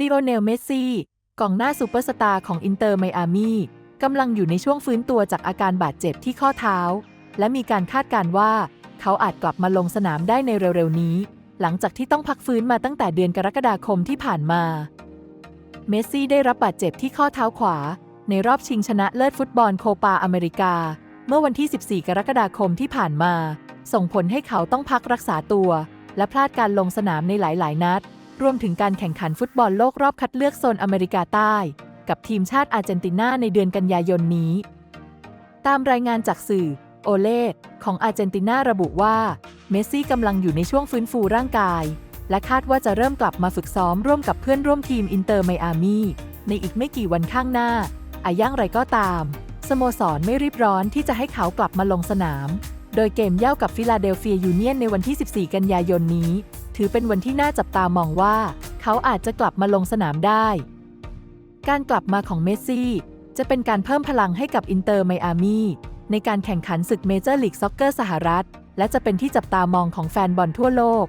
ลีโอเนล เมสซี่ กองหน้าซูเปอร์สตาร์ของอินเตอร์ไมอามี่กำลังอยู่ในช่วงฟื้นตัวจากอาการบาดเจ็บที่ข้อเท้า และมีการคาดการว่า เขาอาจกลับมาลงสนามได้ในเร็วๆนี้ หลังจากที่ต้องพักฟื้นมาตั้งแต่เดือนกรกฎาคมที่ผ่านมา เมสซี่ได้รับบาดเจ็บที่ข้อเท้าขวา ในรอบชิงชนะเลิศฟุตบอลโคปาอเมริกา เมื่อวันที่ 14 กรกฎาคมที่ผ่านมา ส่งผลให้เขาต้องพักรักษาตัว และพลาดการลงสนามในหลายๆ นัด รวมถึงการแข่งขันฟุตบอลโลกรอบคัดเลือกโซนอเมริกาใต้ กับทีมชาติอาร์เจนตินาในเดือนกันยายนนี้ ตามรายงานจากสื่อโอเลของอาร์เจนตินาระบุว่า เมสซี่กำลังอยู่ในช่วงฟื้นฟูร่างกาย และคาดว่าจะเริ่มกลับมาฝึกซ้อมร่วมกับเพื่อนร่วมทีมอินเตอร์ไมอามีในอีกไม่กี่วันข้างหน้าอาย่างไรก็ตาม สโมสรไม่รีบร้อนที่จะให้เขากลับมาลงสนาม โดยเกมเย่ากับฟิลาเดลเฟียยูเนียนในวันที่ 14 กันยายนนี้ ถือเป็นวันที่น่าจับตามองว่า เขาอาจจะกลับมาลงสนามได้ การกลับมาของเมสซี่ จะเป็นการเพิ่มพลังให้กับอินเตอร์ไมอามี่ในการแข่งขันศึกเมเจอร์ลีกซ็อกเกอร์สหรัฐ และจะเป็นที่จับตามองของแฟนบอลทั่วโลก